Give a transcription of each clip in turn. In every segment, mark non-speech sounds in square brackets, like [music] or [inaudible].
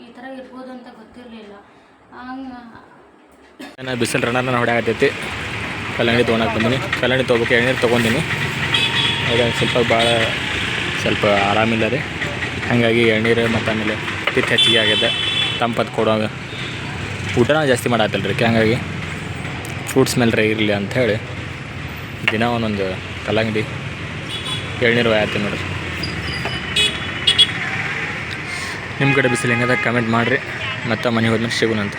ಈ ಥರ ಇರ್ಬೋದು ಅಂತ ಗೊತ್ತಿರಲಿಲ್ಲ. ಹಂಗೆ. ನಾನು ಬಿಸಿಲು ರನ್ನರ್ನ ಹೊಡ್ಯಾಕತ್ತೈತಿ. ಕಲ್ಲಂಗಡಿ ತೊಗೊಳಕ್ಕೆ ಬಂದೀನಿ. ಕಲ್ಲಂಗಡಿ ತೊಗೋಬೇಕು ಎಳ್ನೀರು ತೊಗೊಂಡಿನಿ. ಈಗ ಸ್ವಲ್ಪ ಭಾಳ ಸ್ವಲ್ಪ ಆರಾಮಿಲ್ಲ ರೀ. ಹಾಗಾಗಿ ಎಳ್ನೀರು ಮತ್ತು ಆಮೇಲೆ ಪಿತ್ ಹೆಚ್ಚಿಗೆ ಆಗ್ಯದ. ತಂಪತ್ತು ಕೊಡುವಾಗ ಊಟನ ಜಾಸ್ತಿ ಮಾಡತ್ತಲ್ಲ ರೀ ಹಂಗಾಗಿ ಫ್ರೂಟ್ಸ್ ಮೇಲೆ ಇರಲಿ ಅಂಥೇಳಿ ದಿನ ಒಂದೊಂದು ಕಲ್ಲಂಗಡಿ ಎಳ್ನೀರು ಆಯ್ತು ನೋಡ್ರಿ. ನಿಮ್ಮ ಕಡೆ ಬಿಸಿಲು ಹೆಂಗದ? ಕಮೆಂಟ್ ಮಾಡಿರಿ. ಮತ್ತು ಮನೆಗೆ ಹೋದ್ಮೇಲೆ ಸಿಗೋಣಂತ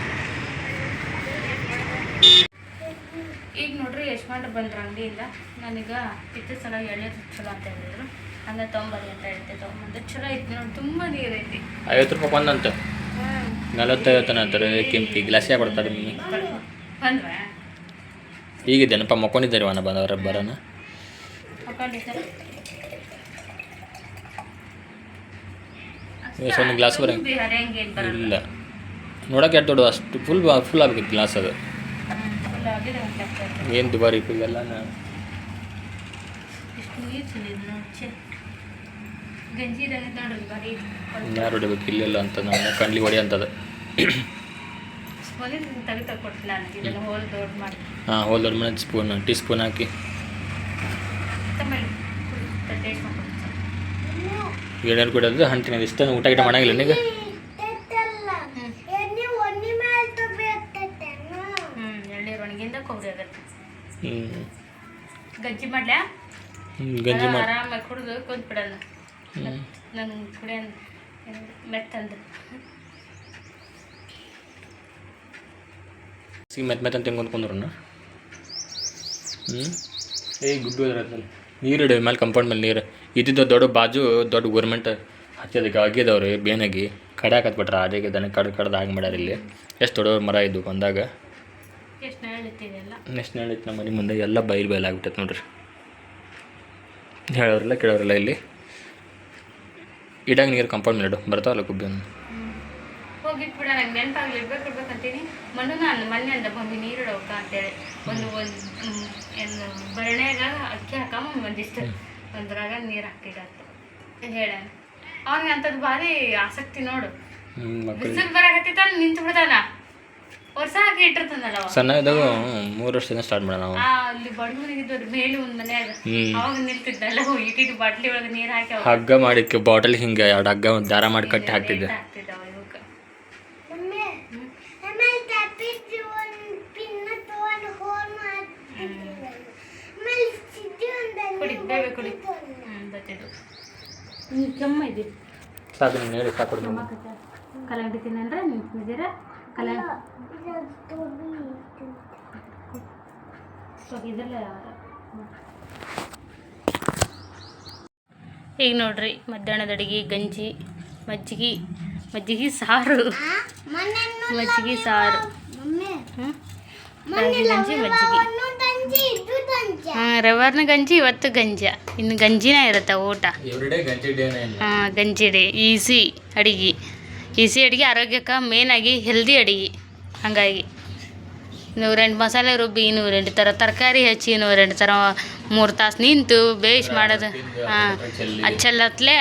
ಈಗ ನೋಡ್ರಿ ಯಶಮಾನ್ರು ಬಂದ್ರು ಅಂಗಡಿಯಿಂದ. ನನಗೆ ಇತ್ತ ಸಲ ಎಳ್ನೀರು ಚಲೋ ಅಂತ ಹೇಳಿದ್ರು. ಹಂಗೆ ತೊಂಬರಿ ಅಂತ ಹೇಳ್ತೆ ತೊಗೊಂಬಂದು. ಚಲೋ ಐತಿ ನೋಡಿ ತುಂಬ ನೀರು ಐತಿ ಐವತ್ತು ರೂಪಾಯಿ ಒಂದಂತ ನಲವತ್ತೈವತ್ತನ ಅಂತಾರೆ ಕೆಂಪಿ ಗ್ಲಾಸಿಗೆ ಕೊಡ್ತಾರೆ ನಿಮಗೆ. ಬಂದ್ರೆ? ಈಗಿದ್ದೇನಪ್ಪ ಮಕ್ಕೊಂಡಿದ್ದಾರೆ ವನ ಬಂದವರ ಬರೋಣ ಹಾಕೊಂಡಿದ್ದಾರೆ ಎಷ್ಟು ಒಂದು ಗ್ಲಾಸ್ ಬರ. ಹರಿಯಂಗೆ ಏನು ಬರಲ್ಲ ಇಲ್ಲ. ನೋಡೋಕೆ ಎಷ್ಟು ದೊಡ್ಡದು ಅಷ್ಟು ಫುಲ್ ಫುಲ್ ಆಗ್ಬೇಕಿತ್ತು ಗ್ಲಾಸ್ ಅದು. ಏನು ದುಬಾರಿ ಬರೀ ಯಾರು ಹೊಡಿಬೇಕು ಇಲ್ಲೆಲ್ಲ ಅಂತ ನಾನು ಕಣ್ಲಿ ಹೊಡಿ ಅಂತದ ಹೋಲ್ ದೊಡ್ಡ ಮಾಡಿ. ಹಾಂ ಹೋಲ್ ದೊಡ್ಡ ಮನೆ ಸ್ಪೂನ್ ಟೀ ಸ್ಪೂನ್ ಹಾಕಿ. ಮಾಡ್ಕೊಂಡು ಅಂದ್ರೆ ಹಣ್ಣು ತಿನ್ನೋದು ಇಷ್ಟ ಊಟ ಗಿಟ ಮಾಡಂಗಿಲ್ಲ ನಿನಗೆ? ಗಜ್ಜಿ ಮಾಡ್ಲ್ಯಾ ಗಂಜಿ ಮಾಡಿ ಆರಾಮಾಗಿ ಕುಡಿದು ಕುಂತ್ ಕುಡಿಯ ಮೆತ್ತಂದು. ಸಿ ಮೆತ್ತ ಮೆತ್ತ ಅಂತ ಹೆಂಗೆ ಹ್ಞೂ ಏ ಗುಡ್ಡು ನೀರು ಇಡೋ ಮೇಲೆ ಕಂಪೌಂಡ್ ಮೇಲೆ ನೀರು. ಇದ್ದಿದ್ದು ದೊಡ್ಡ ಬಾಜು ದೊಡ್ಡ ಗೋರ್ಮೆಂಟ್ ಹಚ್ಚೋದಕ್ಕೆ ಆಗಿದವ್ರಿ ಬೇನಾಗಿ ಕಡ್ಯಾಕತ್ಬಿಟ್ರೆ ಅದೇಗೆ ದನ ಕಡ್ ಕಡ್ದು ಹಾಗೆ ಮಾಡ್ಯಾರ ಇಲ್ಲಿ. ಎಷ್ಟು ದೊಡ್ಡ ಮರ ಇದ್ದು ಬಂದಾಗ. ಎಷ್ಟು ಹೇಳಿತ್ತು ನಮ್ಮ ಮನೆ ಮುಂದೆ ಎಲ್ಲ ಬೈಲ್ ಬೈಲ್ ಆಗ್ಬಿಟ್ಟೈತೆ ನೋಡ್ರಿ. ಹೇಳೋರಿಲ್ಲ ಕೇಳೋರಿಲ್ಲ ಇಲ್ಲಿ. ಇಡಾಗ ನೀರು ಕಂಪೌಂಡ್ ಮೇಲೆ ಇಡು. ಬರ್ತಾವಲ್ಲ ಗುಬ್ಬಿ ಒಂದು. ಹೋಗಿಟ್ಬಿಡ ನಂಗೆ ನೆನಪಾಗ್ಲಿ ಇರ್ಬೇಕು ಇರ್ಬೇಕಂತೀನಿ ಮಣ್ಣು ನಾನು ಮೊನ್ನೆ ಅಂದ ಬಂದು ನೀರು ಇಡೋಕ ಅಂತೇಳಿ. ಒಂದು ಒಂದು ಬರಣೆಗ ಅಕ್ಕಿ ಹಾಕಮ್ಮ ಒಂದಿಷ್ಟು. ಒಂದ್ರಾಗ ನೀರು ಹಾಕಿಡತ್ತೆ ಹೇಳ ಅವ್ನಿಗೆ ಅಂಥದ್ದು ಭಾರಿ ಆಸಕ್ತಿ ನೋಡು. ಬಿಸಿಲು ಬರಾಕತ್ತಿತ್ತ ನಿಂತು ಬಿಡ್ತಾನ ವರ್ಷ ಹಾಕಿ ಇಟ್ಟಿರ್ತಾನಲ್ಲ ಅವ ಸಣ್ಣ ಇದ್ದಾಗ ಮೂರು ವರ್ಷದಿಂದ ಸ್ಟಾರ್ಟ್ ಮಾಡೋಣ ನಾವು ಅಲ್ಲಿ ಬಡ ಇದ್ದವ್ರ ಮೇಲೆ ಒಂದು ಮನ್ಯಾಗ. ಅವಾಗ ನಿಲ್ತಿದ್ದಲ್ಲ ಇಟ್ಟಿಟ್ಟು ಬಾಟ್ಲಿ ಒಳಗೆ ನೀರು ಹಾಕಿ ಹಗ್ಗ ಮಾಡಿಕ್ಕೆ ಬಾಟಲ್ ಹಿಂಗೆ ಎರಡು ಹಗ್ಗ ಒಂದು ದಾರ ಮಾಡಿ ಕಟ್ಟಿ ಹಾಕ್ತಿದ್ದೆ. ಹಾಕ್ತಿದ್ದ ಇವಕ್ಕೆ ಹ್ಞೂ ಹ್ಞೂ ಕೆಮ್ಮ ಇದೆ. ಸಾಕು ನೀನು ಹೇಳಿ ಸಾಕು ಕಲ್ಲಂಗಡಿ ತಿನ್ನಂದ್ರೆ ನಿಂತಿದ್ದೀರ ಕಲಂಗಡಿ ಈಗ ನೋಡ್ರಿ ಮಧ್ಯಾಹ್ನದ ಅಡಿಗೆ ಗಂಜಿ ಮಜ್ಜಿಗೆ ಮಜ್ಜಿಗೆ ಸಾರು. ಮಜ್ಜಿಗೆ ಸಾರು. ಹ್ಮ್? ರಾಗಿ ಗಂಜಿ ಮಜ್ಜಿಗೆ. ಹಾಂ ರವಾರ್ನ ಗಂಜಿ ಇವತ್ತು ಗಂಜ. ಇನ್ನು ಗಂಜಿನ ಇರುತ್ತೆ ಊಟ. ಹಾಂ ಗಂಜಿ ಡೇ ಈಸಿ ಅಡಿಗೆ. ಈಸಿ ಅಡಿಗೆ ಆರೋಗ್ಯಕ್ಕೆ ಮೇನಾಗಿ ಹೆಲ್ದಿ ಅಡಿಗೆ. ಹಾಗಾಗಿ. ನೂರೆಂಟು ಮಸಾಲೆ ರುಬ್ಬಿ ನೂರೆಂಟು ಥರ ತರಕಾರಿ ಹಚ್ಚಿ ನೂರೆಂಟು ಥರ ಮೂರು ತಾಸು ನಿಂತು ಬೇಯಿಸಿ ಮಾಡೋದು. ಹಾಂ ಅಚ್ಚಲ್ಲತ್ಲೆ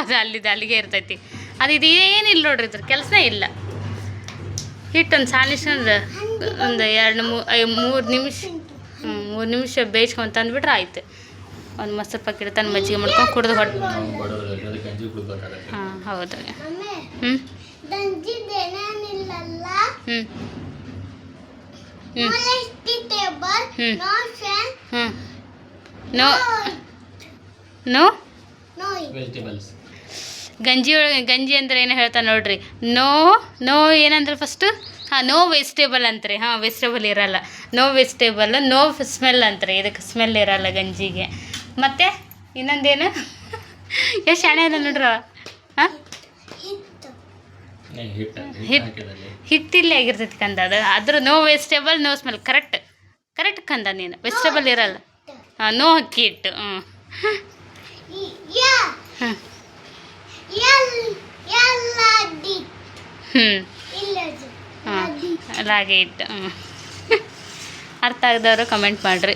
ಅದು ಅಲ್ಲಿದ್ದು ಅಲ್ಲಿಗೆ ಇರ್ತೈತಿ. ಅದು ಇದು ಏನಿಲ್ಲ ನೋಡ್ರಿ ಇದ್ರ ಕೆಲಸನೇ ಇಲ್ಲ. ಹಿಟ್ಟೊಂದು ಸಾಲಿಸ್ಕೊಂಡ್ರೆ ಒಂದು ಎರಡು ಮೂ ಐ ಮೂರು ನಿಮಿಷ ಹ್ಞೂ ಮೂರು ನಿಮಿಷ ಬೇಯಿಸ್ಕೊಂಡು ತಂದುಬಿಟ್ರೆ ಆಯ್ತು. ಒಂದು ಮೊಸರು ಪಾಕಿಟ್ ತಂದು ಮಜ್ಜಿಗೆ ಮಾಡ್ಕೊಂಡು ಕುಡ್ದು ಹೊಟ್ಟು ಹಾಂ, ಹೌದು. ಹ್ಞೂ ಹ್ಞೂ ಹ್ಞೂ ಹ್ಞೂ ಹ್ಞೂ ನೋ ನೋ ವೆಜಿಟೇಬಲ್ಸ್ ಗಂಜಿ ಒಳಗೆ ಗಂಜಿ ಅಂದ್ರೆ ಏನು ಹೇಳ್ತಾನೆ ನೋಡ್ರಿ? ನೋ ನೋ ಏನಂದ್ರೆ ಫಸ್ಟು ಹಾಂ ನೋ ವೆಜಿಟೇಬಲ್ ಅಂತ್ರಿ. ಹಾಂ ವೆಜಿಟೇಬಲ್ ಇರಲ್ಲ. ನೋ ವೆಜಿಟೇಬಲ್ ನೋ ಸ್ಮೆಲ್ ಅಂತ್ರಿ. ಇದಕ್ಕೆ ಸ್ಮೆಲ್ ಇರಲ್ಲ ಗಂಜಿಗೆ. ಮತ್ತೆ ಇನ್ನೊಂದೇನು? ಎಷ್ಟು ಶಾಣೆ ಅದ ನೋಡ್ರ? ಹಾಂ? ಹಿಟ್ಟು ಹಿಟ್- ಹಾಕಿದಲ್ಲಿ ಹಿಟ್ಟಿಲ್ಲೇ ಆಗಿರ್ತೈತಿ ಕಂದ ಅದು. ಅದ್ರ no vegetable no smell correct correct ಕಂದ ನೀನು. ವೆಜಿಟೇಬಲ್ ಇರಲ್ಲ. ಹಾಂ ನೋ ಅಕ್ಕಿ ಹಿಟ್ಟು. ಹ್ಞೂ ಹ್ಞೂ ಹ್ಞೂ ಹಾಂ ರಾಗಿ ಹಿಟ್ಟು. ಹ್ಞೂ ಅರ್ಥ ಆಗದವರು ಕಮೆಂಟ್ ಮಾಡಿರಿ.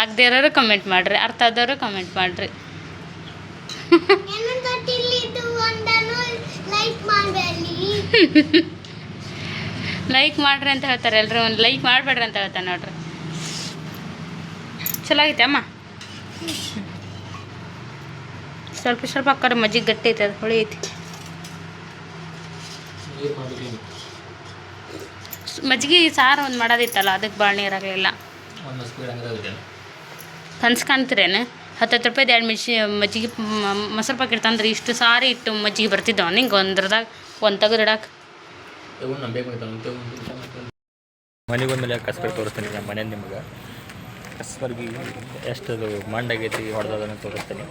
ಆಗದೇ ಇರೋರು ಕಮೆಂಟ್ ಮಾಡಿರಿ. ಅರ್ಥ ಆದವರು ಕಮೆಂಟ್ ಮಾಡಿರಿ. ಲೈಕ್ ಮಾಡ್ರಿ ಅಂತ ಹೇಳ್ತಾರೆ ಎಲ್ಲರೂ ಒಂದು ಲೈಕ್ ಮಾಡಬೇಡ್ರಿ ಅಂತ ಹೇಳ್ತಾರೆ ನೋಡ್ರಿ. ಚಲೋ ಆಗೈತೆ ಅಮ್ಮ? ಸ್ವಲ್ಪ ಸ್ವಲ್ಪ ಆ ಕಡೆ ಮಜ್ಜಿಗೆ ಗಟ್ಟಿ ಐತೆ ಅದು ಹೊಳಿ ಐತಿ. ಮಜ್ಜಿಗೆ ಸಾರು ಒಂದು ಮಾಡೋದಿತ್ತಲ್ಲ ಅದಕ್ಕೆ ಭಾಳ ನೀರಾಗಲಿಲ್ಲ ಕನ್ಸು ಕಾಣ್ತೀರೇನು? ಹತ್ತು ರೂಪಾಯ್ದು ಎರಡು ಮಿಷಿ ಮಜ್ಜಿಗೆ ಮೊಸರು ಪಾಕಿ ತಂದ್ರೆ ಇಷ್ಟು ಸಾರಿ ಇಟ್ಟು ಮಜ್ಜಿಗೆ ಬರ್ತಿದ್ದವ ನಿಂಗೆ? ಒಂದ್ರದಾಗ ಒಂದು ತೆಗೆದಿಡಕ್ಕೆ ಮನೆಗೆ ಬಂದಮೇಲೆ ಕಸ್ಬರ್ ತೋರಿಸ್ತೀನಿ ನಮ್ಮ ಮನೆ ನಿಮ್ಗೆ. ಕಸ್ಬರ್ಗಿ ಎಷ್ಟು ಅದು ಮಂಡಾಗೈತಿ ಹೊಡೆದದನ್ನು ತೋರಿಸ್ತೀನಿ.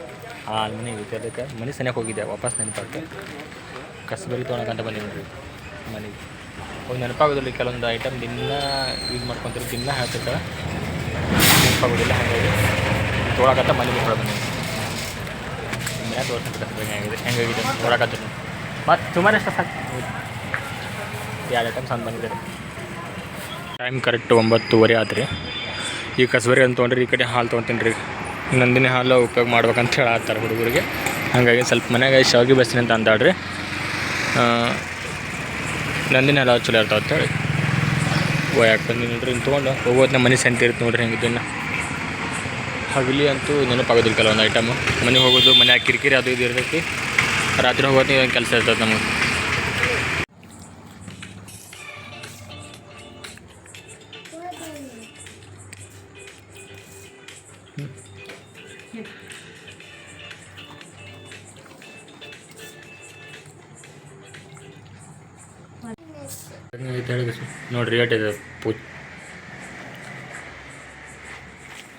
ಆ ಮನೆ ಐತಿ ಅದಕ್ಕೆ ಮನೆ ಸನಿಯಕ್ಕೆ ಹೋಗಿದ್ದೆ ವಾಪಸ್ ನೆನಪಾಗ್ತದೆ ಕಸ್ಬರ್ಗಿ ತೊಗೊಳಕಂತ ಬಂದಿನಿ ಮನೆಗೆ. ಹೋಗಿ ನೆನಪಾಗೋದಿಲ್ಲ, ಕೆಲವೊಂದು ಐಟಮ್ ದಿನ ಯೂಸ್ ಮಾಡ್ಕೊತೀರಿ, ದಿನ ಹೇಳ್ತಿರ್ತಾರೆ ನೆನಪಾಗೋದಿಲ್ಲ, ಹಾಗಾಗಿ ತೊಗೊಳಕಂತ ಮನೆಗೆ ಹೊರ ಬನ್ನಿ ಮನೆ ತೋರಿಸ್ತೀನಿ ಕಸ್ಬರ್ಗಿ ಹೇಗಿದೆ, ಹೆಂಗಾಗಿದೆ ತೊಗೊಳಕತ್ತೀನಿ ಮತ್ತು ಸುಮಾರು ಎಷ್ಟು ಸಾಕು? ಎರಡು ಐಟಮ್ಸ್ ಅಂತ ಬಂದಿದ್ದಾರೆ ಟೈಮ್ ಕರೆಕ್ಟ್ ಒಂಬತ್ತುವರೆ ಆತ್ರಿ ಈ ಕಸಬರಿ ಅಂತ ತೊಗೊಂಡ್ರಿ, ಈ ಕಡೆ ಹಾಲು ತೊಗೊತೀನಿ ರೀ. ನಂದಿನಿ ಹಾಲು ಉಪಯೋಗ ಮಾಡ್ಬೇಕಂತ ಹೇಳತ್ತಾರೆ ಹುಡುಗರಿಗೆ. ಹಾಗಾಗಿ ಸ್ವಲ್ಪ ಮನ್ಯಾಗ ಶಾವಿಗೆ ಬಸ್ಸಿನ ಅಂತ ಅಂದಾಡ್ರಿ ನಂದಿನಿ ಹಾಲು ಚಲೋ ಇರ್ತಾವ ಅಂತೇಳಿ ಒಯ್ಯಾಕೆ ಬಂದಿ ನೋಡ್ರಿ ಹಿಂಗೆ ತೊಗೊಂಡು ಹೋಗೋದ್ನ ಮನೆ ಸೆಂಟ್ ಇರುತ್ತೆ ನೋಡ್ರಿ ದಿನ ಹಗಲಿ ಅಂತೂ ನೆನಪಾಗೋದಿಲ್ಲ ಕೆಲವೊಂದು ಐಟಮು ಮನೆಗೆ ಹೋಗೋದು, ಮನೆಯಾಗ ಕಿರಿಕಿರಿ ಅದು ಇದು ಇರ್ತೈತಿ. ರಾತ್ರಿ ಹೋಗೋದು ಕೆಲಸ ಇರ್ತದೆ ನಮಗೆ. ರೇಟ್ ಇದೆ ಪೂ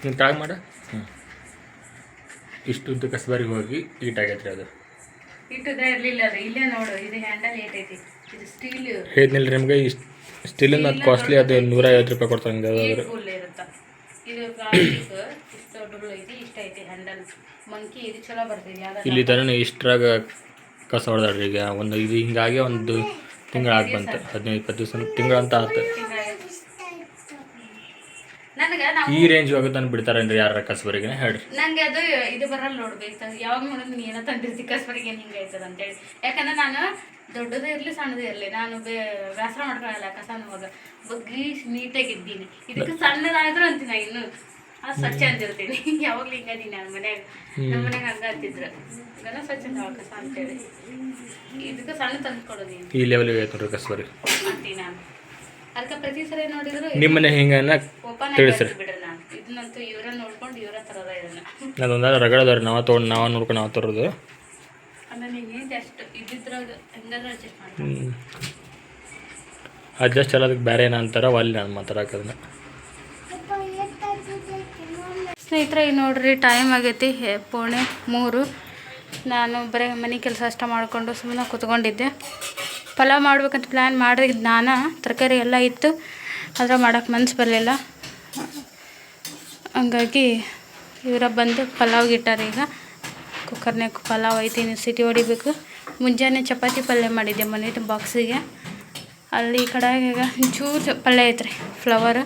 ನೀನು ಟ್ರಾಯ್ ಮಾಡ. ಹ್ಞೂ ಇಷ್ಟು ಉದ್ದ ಕಸಬಾರಿಗೆ ಹೋಗಿ ಈಟ್ ಆಗೈತೆ ರೀ ಅದು. ಇಟ್ಟದ ಇರಲಿಲ್ಲ ಅದು. ಇಲ್ಲೇ ನೋಡು ಇದು ಹ್ಯಾಂಡಲ್ ಏಟೈತಿ ಇದು ಸ್ಟೀಲ್ ಹೇಳಿದ್ನಿಲ್ಲ ರೀ ನಿಮಗೆ ಅದು ಕಾಸ್ಟ್ಲಿ ಅದು ನೂರ ಐವತ್ತು ರೂಪಾಯಿ ಕೊಡ್ತಾರೆ ಹಂಗೆ ಅದಾದ್ರೆ ಫುಲ್ ಇರುತ್ತ? ಇದು ಪ್ಲಾಸ್ಟಿಕ್ ಇಷ್ಟು ದೊಡ್ಡ ಐತಿ ಇಷ್ಟ ಐತಿ ಹ್ಯಾಂಡಲ್ ಮಂಕಿ ಇದು ಚಲೋ ಬರ್ತೈತಿ ಯಾವ್ದು ಇಲ್ಲಿ ತರ ಇಷ್ಟ್ರಾಗ ಕಸ ಹೊಡೆದಾಡ್ರಿ ಈಗ. ಒಂದು ಇದು ಹಿಂಗಾಗಿ ಒಂದು ತಿಂಗಳಾಗಿ ಬಂತು ಹದಿನೈದು ಇಪ್ಪತ್ತು ದಿವಸ ತಿಂಗಳಂತ ನಾವು ಈ ರೇಂಜ್ ಹೋಗುತ್ತೆ ಬಿಡ್ತಾರೇನ್ರಿ ಯಾರ ಕಸಬರಿಗೆ? ಹೇಳ್ರಿ. ನಂಗೆ ಅದು ಇದು ಬರಲ್ಲ ನೋಡ್ಬೇಕು ಯಾವಾಗ ನೋಡಿದ್ರೆ ನೀ ಏನೋ ತಂದಿರ್ತಿ ಕಸ್ಬರಿಗೆ ಏನು ಹಿಂಗೆ ಆಯ್ತದ ಅಂತೇಳಿ ಯಾಕಂದ್ರೆ ನಾನು ದೊಡ್ಡದೇ ಇರಲಿ ಸಣ್ಣದೇ ಇರಲಿ. ನಾನು ಬೇ ಬೇಸರ ಮಾಡ್ಕೊಳ್ಳಲ್ಲ ಕಸ ಅನ್ನುವಾಗ. ಬಗ್ಗಿ ನೀಟಾಗಿದ್ದೀನಿ ಇದಕ್ಕೆ ಸಣ್ಣದಾದ್ರು ಅಂತೀನಿ ಇನ್ನು. ಸ್ವಚ್ಛ ಅಂತಿರ್ತೀನಿ ಯಾವಾಗ್ಲೂ ಹಿಂಗ ನನ್ನ ಮನ್ಯಾಗ ನಮ್ಮ ಮನ್ಯಾಗ ಹಂಗ ಅಂತಿದ್ರು. ಇದೆಲ್ಲ ಸ್ವಚ್ಛ ಅಂತಾವ ಕಸ ಅಂತೇಳಿ ಇದಕ್ಕೆ ಸಣ್ಣ ತಂದು ಕೊಡೋದು ನೀನು. ಈ ಲೆವೆಲ್ ನೋಡ್ರಿ ಅಂತೀನಿ ನಾನು. ಅದಕ್ಕೆ ಪ್ರತಿ ಸರಿ ನೋಡಿದ್ರು ನಿಮ್ಮ ಮನೆ ಹಿಂಗೆ ಓಪನ್ ತಿಳಿಸ್ರಿ. ಬಿಡ್ರಿ ನಾನು. ಇದನ್ನಂತೂ ಇವರ ನೋಡ್ಕೊಂಡು ಇವರ ತರದ ಇದನ್ನ. ಅದೊಂದು ರಗಡದವ್ರಿ ನಾವು ತೊಗೊಂಡು ನಾವು ನೋಡ್ಕೊಂಡು ನಾವು ತರೋದು. ಆಮೇಲೆ ನೀನು ಅಷ್ಟು ಇದ್ದಿದ್ರಾಗ ಹೆಂಗಾದ್ರೂ ಅಡ್ಜಸ್ಟ್ ಮಾಡಿ ಹ್ಞೂ ಅಡ್ಜಸ್ಟ್ ಎಲ್ಲ ಅದಕ್ಕೆ ಬೇರೆ ಏನಂತಾರ ಅಲ್ಲಿ ನಾನು ಮಾತಾಡಕ್ಕೆ ಅದನ್ನ ಸ್ನೇಹಿತರೆ ಈಗ ನೋಡ್ರಿ ಟೈಮ್ ಆಗೈತಿ ಪೋಣೆ ಮೂರು. ನಾನು ಬರೀ ಮನೆ ಕೆಲಸ ಅಷ್ಟ ಮಾಡಿಕೊಂಡು ಸುಮ್ಮನೆ ಕೂತ್ಕೊಂಡಿದ್ದೆ. ಪಲಾವ್ ಮಾಡ್ಬೇಕಂತ ಪ್ಲ್ಯಾನ್ ಮಾಡಿದ ನಾನು ತರಕಾರಿ ಎಲ್ಲ ಇತ್ತು. ಆದರೆ ಮಾಡೋಕ್ಕೆ ಮನಸ್ಸು ಬರಲಿಲ್ಲ. ಹಂಗಾಗಿ ಇವರ ಬಂದು ಪಲಾವ್ ಇಟ್ಟಾರೆ ಈಗ. ಕುಕ್ಕರ್ನಾಗ ಪಲಾವ್ ಐತಿ ಸಿಟಿ ಹೊಡಿಬೇಕು. ಮುಂಜಾನೆ ಚಪಾತಿ ಪಲ್ಯ ಮಾಡಿದ್ದೆ ಮನೆ ಬಾಕ್ಸಿಗೆ ಅಲ್ಲಿ ಈ ಕಡೆ ಈಗ, ಚೂರು ಪಲ್ಯ ಐತ್ರಿ ಫ್ಲವರ್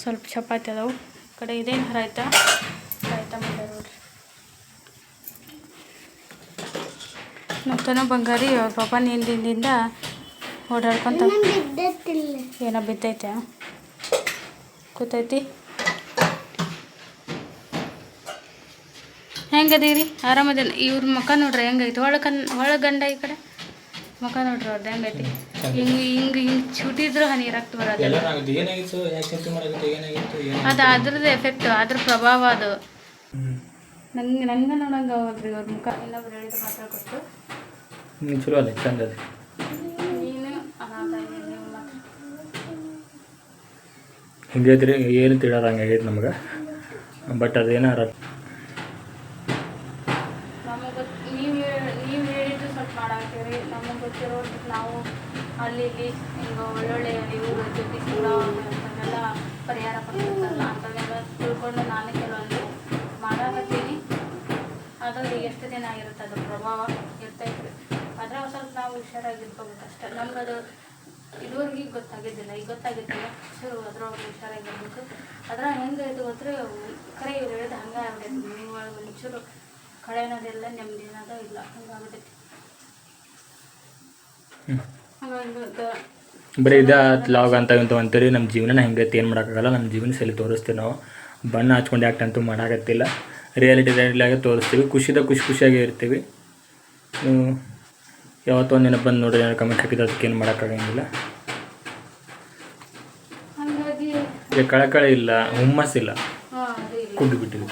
ಸ್ವಲ್ಪ ಚಪಾತಿ ಅದಾವು. ಕಡೆ ಇದೇನು ರಾಯ್ತ ರಾಯ್ತ ಮಾಡ್ಯಾರ ನೋಡ್ರಿ ನಮ್ಮ ತನ ಬಂಗಾರಿ ಅವ್ರ ಪಾಪ ನಿಂದಿಂದ ಓಡಾಡ್ಕೊಂತ ಏನೋ ಬಿದ್ದೈತೆ. ಕೂತೈತಿ? ಹೆಂಗದೀರಿ? ಆರಾಮದಿಲ್ಲ ಇವ್ರ ಮುಖ ನೋಡ್ರಿ ಹೆಂಗೈತಿ? ಒಳಗನ್ ಒಳಗಂಡ ಗಂಡ ಈ ಕಡೆ? ಮುಖ ನೋಡ್ರಿ ಅವ್ರದ್ದು ಹೆಂಗೈತಿ? ಹಿಂಗೆ ಹಿಂಗೆ ಹಿಂಗೆ ಚುಟಿದ್ರು ಹನಿ ರಕ್ತ ಬರೋದಿಲ್ಲ. ಏನಾಗಿತ್ತು? ಯಾಕೆ ಚಿಂತೆ ಮಾಡೋದು ಏನಾಗಿತ್ತು? ಅದು ಅದ್ರದ್ದು ಎಫೆಕ್ಟ್ ಅದ್ರ ಪ್ರಭಾವ ಅದು. ನಂಗೆ ನಂಗೆ ನೋಡಂಗೆ ಹೋಗ್ರಿ ಅವ್ರ ಮುಖ. ಇನ್ನೊಬ್ರು ಹೇಳಿದ್ರು ಮಾತ್ರ ಕೊಟ್ಟು. ಚಲೋ ಅಲ್ಲ ಚಂದ ಅದು. ನೀನು ಹಿಂಗೈತ್ರಿ ಏನು ತಿಳೋದು ಹಂಗಾಗೈತೆ ನಮ್ಗೆ. ಬಟ್ ಅದೇನಾರ ನಮಗೆ ಗೊತ್ತು ನೀವು ನೀವು ಹೇಳಿದ್ದು ಸ್ವಲ್ಪ ಮಾಡಾಕ್ತೀವಿ ನಮಗೆ ಗೊತ್ತಿರೋ ನಾವು ಇಲ್ಲಿ ಹಿಂಗೆ ಒಳ್ಳೊಳ್ಳೆ ನೀವು ಜೊತೆ ಅಂಥವೆಲ್ಲ ಪರಿಹಾರ ಕೊಡ್ತಿರ್ತಾರಲ್ಲ ಅಂಥವೆಲ್ಲ ತಿಳ್ಕೊಂಡು ನಾನು ಕೆಲವೊಂದು ಮಾಡಾಕತ್ತೀನಿ. ಅದು ಎಷ್ಟು ದಿನ ಆಗಿರುತ್ತೆ ಅದ್ರ ಪ್ರಭಾವ? ಇರ್ತೈತ್ರಿ ಆದರೆ ಸ್ವಲ್ಪ ನಾವು ಹುಷಾರಾಗಿರ್ಬೇಕು ಅಷ್ಟೇ. ನಮ್ಗೆ ಅದು ಇದುವರೆಗೆ ಗೊತ್ತಾಗಿದ್ದಿಲ್ಲ. ಈಗ ಗೊತ್ತಾಗಿದ್ದಿಲ್ಲ ಸೊ ಅದ್ರೊಳಗೆ ಹುಷಾರಾಗಿರ್ಬೇಕು ಅದ್ರ ಹೆಂಗೆ ಇದು ಹೋದ್ರೆ, ಕರೆ ಇವ್ರು ಹೇಳಿದ ಹಂಗೆ ಆಗ್ಬಿಟ್ಟೈತಿ ನೀವು ಒಂಚೂರು ನೆಮ್ಮದಿ ಅನ್ನೋದು ಇಲ್ಲ. ಹಂಗಾಗ್ಬಿಟ್ಟೈತಿ ಬರೀ ಇದ ಲಾಗ್ ಅಂತ ಅಂತ ಅಂತೀರಿ ನಮ್ಮ ಜೀವನ ಹೆಂಗೈತಿ ಏನು ಮಾಡೋಕ್ಕಾಗಲ್ಲ ನಮ್ಮ ಜೀವನ ಸಲಿ ತೋರಿಸ್ತೀವಿ ನಾವು. ಬಣ್ಣ ಹಚ್ಕೊಂಡು ಆ್ಯಕ್ಟ್ ಅಂತೂ ಮಾಡೋಕತ್ತಿಲ್ಲ. ರಿಯಾಲಿಟಿ ರಿಯಾಲಿಟಿಯಾಗೆ ತೋರಿಸ್ತೀವಿ. ಖುಷಿದ ಖುಷಿ ಖುಷಿಯಾಗಿ ಇರ್ತೀವಿ. ಯಾವತ್ತೊಂದು ಯಾವತ್ತೋ ಒಂದು ದಿನ ಬಂದು ನೋಡ್ರಿ ಕಮೆಂಟ್ ಹಾಕಿದ್ರೆ ಅದಕ್ಕೆ ಏನು ಮಾಡೋಕ್ಕಾಗಂಗಿಲ್ಲ ಈಗ ಕಳಕಳಿ ಇಲ್ಲ ಹುಮ್ಮಸ್ಸಿಲ್ಲ ಕುಡ್ಡು ಬಿಟ್ಟಿವಿ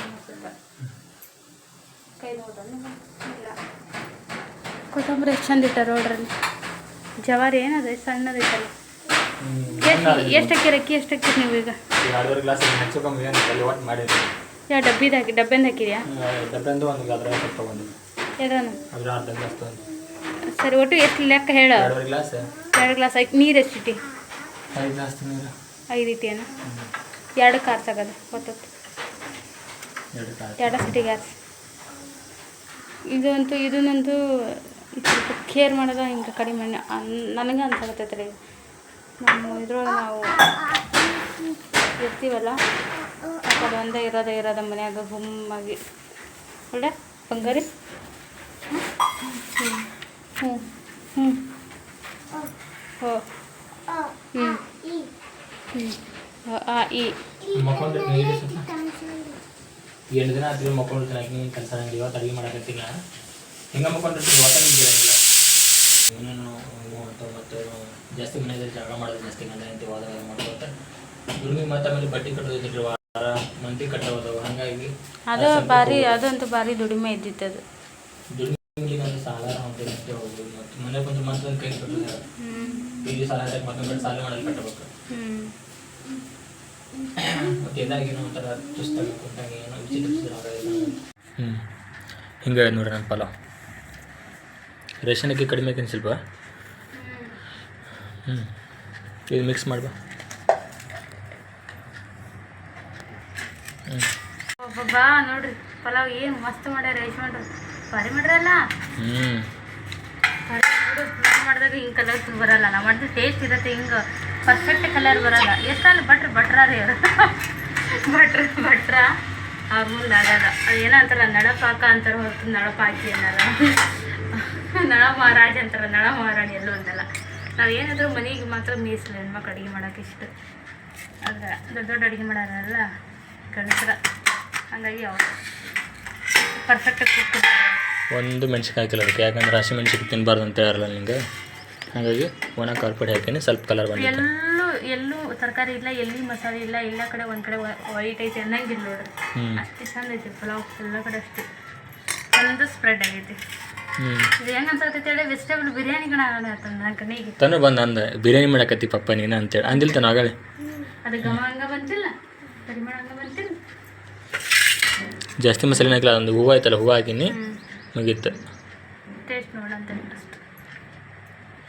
ಕೈ ನೋಡ್ರಲ್ಲ ಇಲ್ಲ. ಕೊತ್ತಂಬರಿ ಎಷ್ಟು ಚಂದ ಇಟ್ಟಾರ ನೋಡ್ರಲ್ಲಿ ಜವಾರಿ ಏನದ? ಸಣ್ಣದೈತಲ್ಲ ಎಷ್ಟು ಎಷ್ಟು ಹಾಕಿರಿ ಅಕ್ಕಿ ಎಷ್ಟು ಹಾಕಿರಿ ನೀವು ಈಗ ಎರಡೂವರೆ ಗ್ಲಾಸ್ ಅಲ್ಲಿ ಒಟ್ಟು ಯಾವ ಡಬ್ಬಿದ ಹಾಕಿ ಡಬ್ಬಿಂದ ಹಾಕಿದ್ಯಾ? ಡಬ್ಬೆಂದು ಒಂದು ಅದ್ರ ಸ್ವಲ್ಪ ತೊಗೊಂಡು ಯಾವ್ದಾನ ಅದ್ರ ಅರ್ಧ ಗ್ಲಾಸ್ ತೊಗೊಂಡು ಸರಿ ಒಟ್ಟು ಎಷ್ಟು ಲೆಕ್ಕ ಹೇಳ. ಎರಡೂವರೆ ಗ್ಲಾಸ್ ಎರಡು ಗ್ಲಾಸ್ ಹಾಕಿ ನೀರು ಎಷ್ಟು ಇಟ್ಟಿ? ಐದು ಗ್ಲಾಸ್ ನೀರು. ಐದು ಇಟ್ಟಿಯೇನ? ಎರಡು ಕಾರ್ ತಗೋದು ಹೊತ್ತೊತ್ತು ಎರಡು ಕಾಳು ಎರಡು ಅಂತೂ ಗ್ಯಾಸ್ ಸ್ವಲ್ಪ ಕೇರ್ ಮಾಡೋದು ಹಿಂಗೆ ಕಡಿಮೆ ಅನ್- ನನಗೆ ಅನ್ಸಾಗತ್ತೈತೆ ರೀ ನಮ್ಮ ಇದ್ರೊಳಗೆ ನಾವು ಇರ್ತೀವಲ್ಲ ಆ ಕಡೆ ಒಂದೇ ಇರೋದೇ ಇರೋದ ಮನ್ಯಾಗ ಗುಮ್ಮಾಗಿ ಒಳ್ಳೆ? ಬಂಗಾರಿ? ಹ್ಞೂ ಹ್ಞೂ ಹ್ಞೂ ಹ್ಞೂ ಹ್ಞೂ ಆ ಹ್ಞೂ ಹ್ಞೂ ಹ್ಞೂ ಹ್ಞೂ ಹ್ಞೂ ಹ್ಞೂ ಇವತ್ತು ಅಡುಗೆ ಮಾಡಕತ್ತೀನಿ ನಾನು ಹಿಂಗೆ ಮಕ್ಕೊಂಡಿರ್ತೀನಿ ಒಟ್ಟ ನೀರಿರಂಗಿಲ್ಲ ಏನೇನು ಅಂತ ಮತ್ತು ಜಾಸ್ತಿ ಮನೆಯಲ್ಲಿ ಜಗಳ ಮಾಡೋದು ಜಾಸ್ತಿ ಗಂಡ ಅಂತ ವಾದ ಮಾಡ್ಕೊತ ದುರ್ಗಿ ಮತ್ತೆ ಆಮೇಲೆ ಬಡ್ಡಿ ಕಟ್ಟೋದಿದ್ರಿ ವಾರ ಮಂದಿ ಕಟ್ಟೋದವು ಹಂಗಾಗಿ ಅದು ಭಾರಿ ಅದಂತೂ ಭಾರಿ ದುಡಿಮೆ ಇದ್ದಿತ್ತು ಅದು. ದುಡಿಮೆ ನಾನು ಸಾಲ ಮತ್ತೆ ಅಷ್ಟೇ ಹೋಗ್ಬೋದು. ಮತ್ತು ಮನೆ ಬಂದು ಮತ್ತೊಂದು ಕೈ ಕಟ್ಟೋದಿಲ್ಲ ಪಿ ಜಿ ಸಾಲ ಹಾಕಿ ಮತ್ತೊಂದು ಸಾಲ ಮಾಡಲು ಕಟ್ಟಬೇಕು. ಮತ್ತೆ ಮತ್ತು ಏನೋ ಒಂಥರ ಚುಸ್ತಾಗಿ ಏನೋ ವಿಚಿತ್ರ ಹಿಂಗೆ ನೋಡ್ರಿ ನನ್ನ ಪಲಾವ್ ರೇಷನ್ ಅಕ್ಕಿ ಕಡಿಮೆ ಹಾಕಿನ ಸ್ವಲ್ಪ ಹ್ಞೂ ಇದು ಮಿಕ್ಸ್ ಮಾಡ್ಬಾ ಹ್ಞೂ ಬಾ ನೋಡ್ರಿ. ಪಲಾವ್ ಏನು ಮಸ್ತ್ ಮಾಡ್ಯಾರ ಯಜಮಾನ್ರು ಭಾರಿ ಮಾಡ್ರಲ್ಲ ಹ್ಞೂ ಮಾಡಿದಾಗ ಹಿಂಗೆ ಕಲರ್ ಬರಲ್ಲ. ನಾವು ಮಾಡಿದ್ರೆ ಟೇಸ್ಟ್ ಇರುತ್ತೆ ಹಿಂಗೆ ಪರ್ಫೆಕ್ಟ್ ಕಲರ್ ಬರಲ್ಲ. ಎಷ್ಟಲ್ಲಿ ಭಟ್ರು ಭಟ್ರ ರೀ ಅವರು. ಭಟ್ರ ಭಟ್ರ. ಅವ್ರ ಮುಂದೆ ಆಗಲ್ಲ ಅದು ಏನೋ ಅಂತಾರ ನಳಪಾಕ ಅಂತಾರೆ ಹೊರತು ನಡಪಾಕಿ ಅನ್ನಲ್ಲ [laughs] ನಳ ಮಹಾರಾಜ ಅಂತಾರೆ ನಳ ಮಹಾರಾಣಿ ಎಲ್ಲೂ ಅಂತಲ್ಲ ನಾವು ಏನಾದರೂ ಮನೆಗೆ ಮಾತ್ರ ಮೀಸಲು ಹೆಣ್ಮಕ್ಳು ಅಡುಗೆ ಮಾಡೋಕೆ ಇಷ್ಟ. ಆದ್ರೆ ದೊಡ್ಡ ದೊಡ್ಡ ಅಡುಗೆ ಮಾಡೋರಲ್ಲ ಗಂಡಸರ. ಹಂಗಾಗಿ ಅವ್ರು ಪರ್ಫೆಕ್ಟಾಗಿ ಕುಕ್ ಒಂದು ಮೆಣಸಿನಕಾಯಿ ಹಾಕಿಲ್ಲ ಅದಕ್ಕೆ. ಯಾಕಂದ್ರೆ ಹಸಿ ಮೆಣ್ಸಿನ್ಕಾಯಿ ತಿನ್ನಬಾರ್ದು ಅಂತ ಹೇಳಲ್ಲ ನಿಂಗೆ. ಹಾಗಾಗಿ ಒಣ ಕಾರ್ಪಡಿ ಹಾಕಿನಿ ಸ್ವಲ್ಪ ಕಲರ್ ಬಂದಿದೆ ಎಲ್ಲೂ ಎಲ್ಲೂ ತರಕಾರಿ ಇಲ್ಲ ಎಲ್ಲಿ ಮಸಾಲೆ ಇಲ್ಲ ಎಲ್ಲ ಕಡೆ ಒಂದು ಕಡೆ ವೈಟ್ ಐತೆ ಅನ್ನಂಗಿಲ್ಲ ನೋಡ್ರಿ. ಅಷ್ಟು ಚಂದ ಐತಿ ಪಲಾವ್ ಎಲ್ಲ ಕಡೆ ಅಷ್ಟೇ. ಒಂದು ಸ್ಪ್ರೆಡ್ ಆಗೈತಿ. ಇದು ಹೆಂಗೆ ಅನ್ಸತೈತೆ ಹೇಳಿ ವೆಜಿಟೇಬಲ್ ಬಿರಿಯಾನಿ ಕಣ ನನ್ನ ಕಣ್ಣಿಗೆ. ತನು ಬಂದು ಅಂದ ಬಿರಿಯಾನಿ ಮಾಡಕತ್ತಿ ಪಪ್ಪ ನೀನು ಅಂತೇಳಿ. ಅಂದಿಲ್ಲ ತಾನು ಆಗಲೇ. ಅದು ಘಮ ಹಂಗ ಬಂತಿಲ್ಲ ಪರಿಮಳ ಹಂಗ ಬಂತಿಲ್ಲ. ಜಾಸ್ತಿ ಮಸಾಲೆ ಹಾಕಿಲ್ಲ ಒಂದು ಹೂವು ಆಯ್ತಲ್ಲ ಹೂವು ಹಾಕಿನಿ ಮುಗಿತ್ತು ಮುಗೀತು. ಟೇಸ್ಟ್ ನೋಡಂತ ಅಷ್ಟು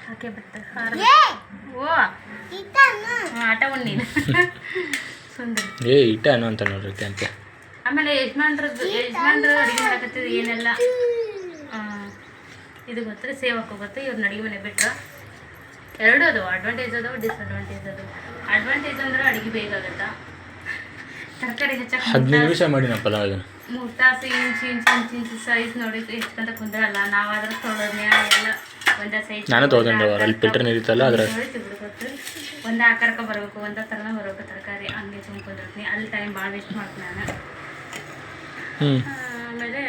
ಹಾಕೇ ಬಿಡ್ತಾರೆ ಖಾರ ಓ! ಹ್ಞೂ ಆಟ ಉಣ್ಣಿ. ಸುಂದರ. ಏ ಇಟ್ಟ ಅನ್ನೋ ಅಂತ ನೋಡ್ರಿ ಅಂತ ಆಮೇಲೆ ಯಜಮಾನ್ರದ್ದು ಯಜಮಾನ್ರು ಅಡುಗೆ ಮಾಡಕತ್ತಿದ್ದು ಏನೆಲ್ಲ? ಇದು ಗೊತ್ತಾರೆ ಸೇವಕ್ಕೂ ಗೊತ್ತು? ಇವ್ರು ಅಡುಗೆ ಮನೆ ಬಿಟ್ರೆ? ಎರಡು ಅದು ಅಡ್ವಾಂಟೇಜ್ ಅದಾವ ಡಿಸ್ಅಡ್ವಾಂಟೇಜ್ ಅದು. ಅಡ್ವಾಂಟೇಜ್ ಅಂದ್ರೆ ಅಡುಗೆ ಬೇಗ ಆಗುತ್ತಾ? ತರಕಾರಿ ಹೆಚ್ಚಾಗಿ ಹದಿನೈದು ನಿಮಿಷ ಮಾಡಿ ನಮ್ಮ ಪಲಾವ್ ಇದನ್ನು ಮೂರು ತಾಸು ಇಂಚು ಇಂಚು ಇಂಚು ಇಂಚು ಸೈಜ್ ನೋಡಿ ಹೆಚ್ಕೊಂತ ಕುಂದ್ರಲ್ಲ ನಾವಾದ್ರೆ ತೊಳೆದ್ನ್ಯಾ ಎಲ್ಲ ಒಂದೇ ಸೈಜ್ ನಾನು ತೊಗೊಂಡೆ ಅಲ್ಲಿ ಫಿಲ್ಟರ್ ನೀರಿತ್ತಲ್ಲ ಅದ್ರ ಒಂದೇ ಆಕಾರಕ್ಕೆ ಬರಬೇಕು ಒಂದೇ ಥರನೇ ಬರಬೇಕು ತರಕಾರಿ ಹಂಗೆ ಸುಮ್ಕೊಂಡಿರ್ತೀನಿ ಅಲ್ಲಿ ಟೈಮ್ ಭಾಳ ವೇಸ್ಟ್ ಮಾಡ್ತೀನಿ ನಾನು. ಆಮೇಲೆ